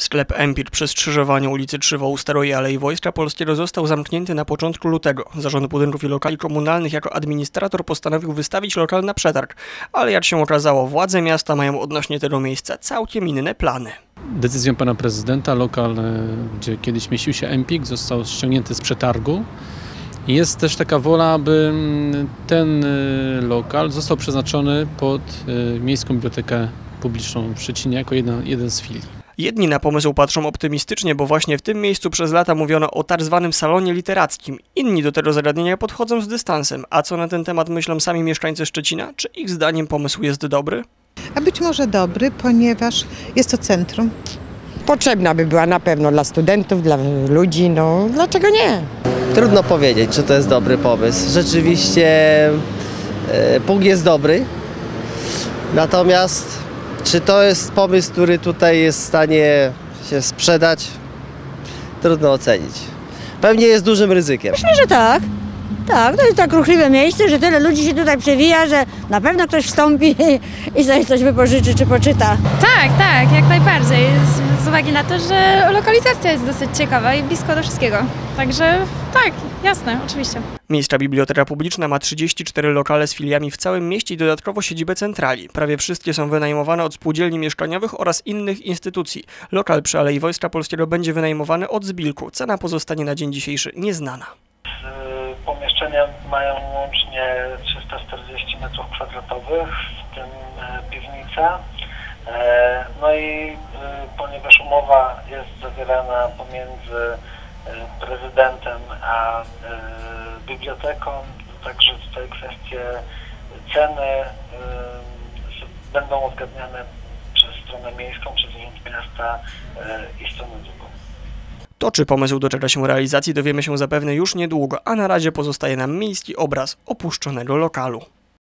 Sklep Empir przy skrzyżowaniu ulicy Trzywo u Staroji Alei Wojska Polskiego został zamknięty na początku lutego. Zarząd Budynków i Lokali Komunalnych jako administrator postanowił wystawić lokal na przetarg, ale jak się okazało, władze miasta mają odnośnie tego miejsca całkiem inne plany. Decyzją pana prezydenta lokal, e, gdzie kiedyś mieścił się Empik, został ściągnięty z przetargu. Jest też taka wola, aby mm, ten e, lokal został przeznaczony pod e, Miejską Bibliotekę Publiczną w Szczecinie jako jeden, jeden z filii. Jedni na pomysł patrzą optymistycznie, bo właśnie w tym miejscu przez lata mówiono o tak zwanym salonie literackim. Inni do tego zagadnienia podchodzą z dystansem. A co na ten temat myślą sami mieszkańcy Szczecina? Czy ich zdaniem pomysł jest dobry? A być może dobry, ponieważ jest to centrum. potrzebna by była na pewno dla studentów, dla ludzi, no dlaczego nie? Trudno powiedzieć, czy to jest dobry pomysł. Rzeczywiście e, punkt jest dobry. Natomiast czy to jest pomysł, który tutaj jest w stanie się sprzedać? Trudno ocenić. Pewnie jest dużym ryzykiem. Myślę, że tak. Tak, to jest tak ruchliwe miejsce, że tyle ludzi się tutaj przewija, że na pewno ktoś wstąpi i sobie coś wypożyczy czy poczyta. Tak, tak, jak najbardziej. Z, z uwagi na to, że lokalizacja jest dosyć ciekawa i blisko do wszystkiego. Także tak, jasne, oczywiście. Miejska Biblioteka Publiczna ma 34 lokale z filiami w całym mieście i dodatkowo siedzibę centrali. Prawie wszystkie są wynajmowane od spółdzielni mieszkaniowych oraz innych instytucji. Lokal przy Alei Wojska Polskiego będzie wynajmowany od Zbilku. Cena pozostanie na dzień dzisiejszy nieznana. Pomieszczenia mają łącznie 340 m2, w tym e, piwnica. E, No i y, ponieważ umowa jest zawierana pomiędzy e, prezydentem a e, biblioteką, także tutaj kwestie ceny e, będą uzgadniane przez stronę miejską, przez Urząd Miasta e, i stronę. To, czy pomysł doczeka się realizacji, dowiemy się zapewne już niedługo, a na razie pozostaje nam miejski obraz opuszczonego lokalu.